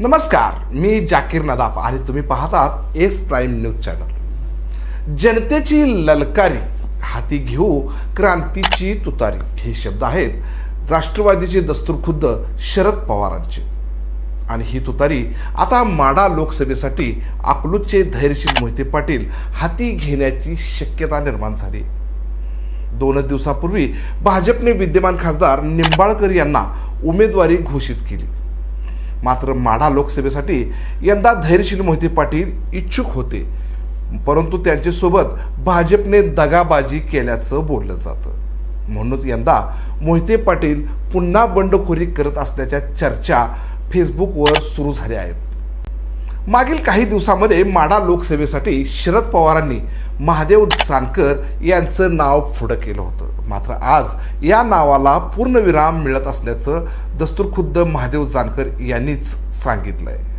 नमस्कार मी जाकीर नदाप आणि तुम्ही पाहतात एस प्राईम न्यूज चॅनल. जनतेची ललकारी हाती घेऊ क्रांतीची तुतारी हे शब्द आहेत राष्ट्रवादीचे दस्तूरखुद्द शरद पवारांचे. आणि ही तुतारी आता माडा लोकसभेसाठी अकलूजचे धैर्यशील मोहिते पाटील हाती घेण्याची शक्यता निर्माण झाली. दोनच दिवसापूर्वी भाजपने विद्यमान खासदार निंबाळकर यांना उमेदवारी घोषित केली. मात्र माढा लोकसभेसाठी यंदा धैर्यशील मोहिते पाटील इच्छुक होते. परंतु त्यांच्यासोबत भाजपने दगाबाजी केल्याचं बोललं जातं. म्हणूनच यंदा मोहिते पाटील पुन्हा बंडखोरी करत असल्याच्या चर्चा फेसबुकवर सुरू झाल्या आहेत. मागील काही दिवसामध्ये माडा लोकसभेसाठी शरद पवारांनी महादेव जानकर यांचं नाव पुढं केलं होतं. मात्र आज या नावाला पूर्णविराम मिळत असल्याचं दस्तूरखुद्द महादेव जानकर यांनीच सांगितलं आहे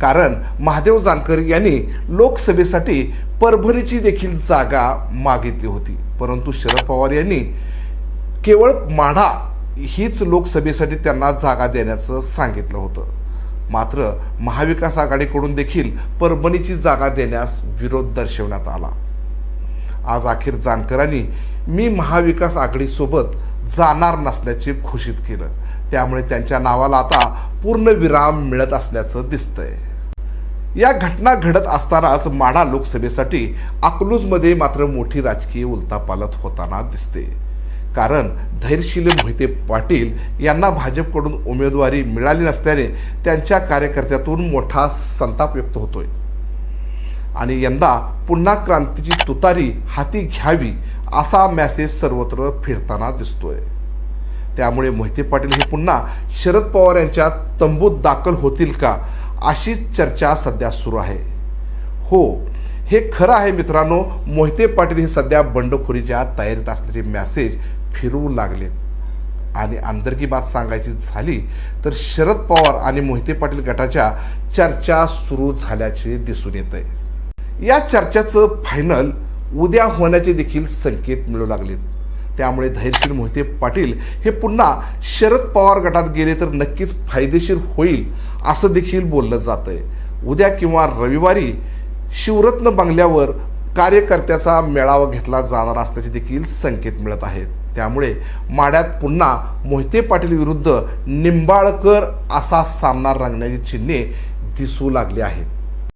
कारण महादेव जानकर यांनी लोकसभेसाठी परभणीची देखील जागा मागितली होती. परंतु शरद पवार यांनी केवळ माढा हीच लोकसभेसाठी त्यांना जागा देण्याचं सांगितलं होतं. मात्र महाविकास आघाडीकडून देखील परभणीची जागा देण्यास विरोध दर्शवण्यात आला. आज अखेर जानकरांनी मी महाविकास आघाडीसोबत जाणार नसल्याचे घोषित केलं. त्यामुळे त्यांच्या नावाला आता पूर्ण विराम मिळत असल्याचं दिसतंय. या घटना घडत असतानाच माढा लोकसभेसाठी अकलूजमध्ये मात्र मोठी राजकीय उलथापालथ होताना दिसते. कारण धैर्यशील मोहिते पाटील यांना भाजपकडून उमेदवारी मिळाली नसल्याने त्यांच्या कार्यकर्त्यातून मोठा संताप व्यक्त होतोय. आणि यंदा पुन्हा क्रांतीची तुतारी हाती घ्यावी असा मेसेज सर्वत्र फिरताना दिसतोय. त्यामुळे मोहिते पाटील हे पुन्हा शरद पवार यांच्या तंबूत दाखल होतील का अशीच चर्चा सध्या सुरू आहे. हो हे खरं आहे मित्रांनो मोहिते पाटील हे सध्या बंडखोरीच्या तयारीत असल्याचे मेसेज फिरवू लागलेत. आणि अंतर्गी बात सांगायची झाली तर शरद पवार आणि मोहिते पाटील गटाच्या चर्चा सुरू झाल्याचे दिसून येत आहे या चर्चेचं फायनल उद्या होण्याचे देखील संकेत मिळू लागलेत. त्यामुळे धैर्यशील मोहिते पाटील हे पुन्हा शरद पवार गटात गेले तर नक्कीच फायदेशीर होईल असं देखील बोललं जातंय. उद्या किंवा रविवारी शिवरत्न बंगल्यावर कार्यकर्त्याचा मेळावा घेतला जाणार असल्याचे देखील संकेत मिळत आहेत. त्यामुळे माड्यात पुन्हा मोहिते पाटील विरुद्ध निंबाळकर असा सामना रंगण्याची चिन्हे दिसू लागली आहेत.